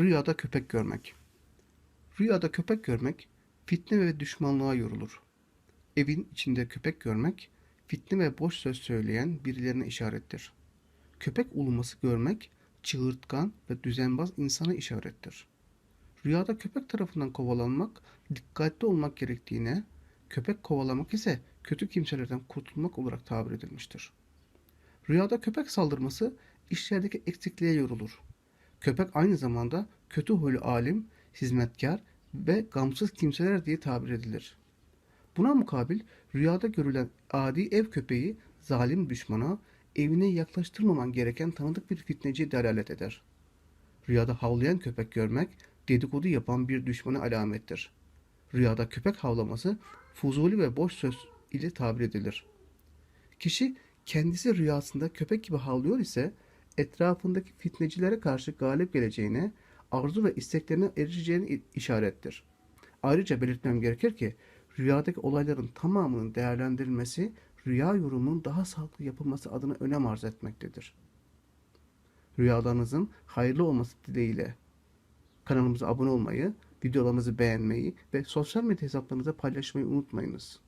Rüyada köpek görmek. Rüyada köpek görmek fitne ve düşmanlığa yorulur. Evin içinde köpek görmek fitne ve boş söz söyleyen birilerine işarettir. Köpek uluması görmek çığırtkan ve düzenbaz insana işarettir. Rüyada köpek tarafından kovalanmak dikkatli olmak gerektiğine, köpek kovalamak ise kötü kimselerden kurtulmak olarak tabir edilmiştir. Rüyada köpek saldırması işlerdeki eksikliğe yorulur. Köpek aynı zamanda kötü huylu alim, hizmetkar ve gamsız kimseler diye tabir edilir. Buna mukabil rüyada görülen adi ev köpeği zalim düşmana evine yaklaştırmaman gereken tanıdık bir fitneciye delalet eder. Rüyada havlayan köpek görmek dedikodu yapan bir düşmana alamettir. Rüyada köpek havlaması fuzuli ve boş söz ile tabir edilir. Kişi kendisi rüyasında köpek gibi havlıyor ise etrafındaki fitnecilere karşı galip geleceğine, arzu ve isteklerine erişeceğine işarettir. Ayrıca belirtmem gerekir ki rüyadaki olayların tamamının değerlendirilmesi rüya yorumunun daha sağlıklı yapılması adına önem arz etmektedir. Rüyalarınızın hayırlı olması dileğiyle kanalımıza abone olmayı, videolarımızı beğenmeyi ve sosyal medya hesaplarınıza paylaşmayı unutmayınız.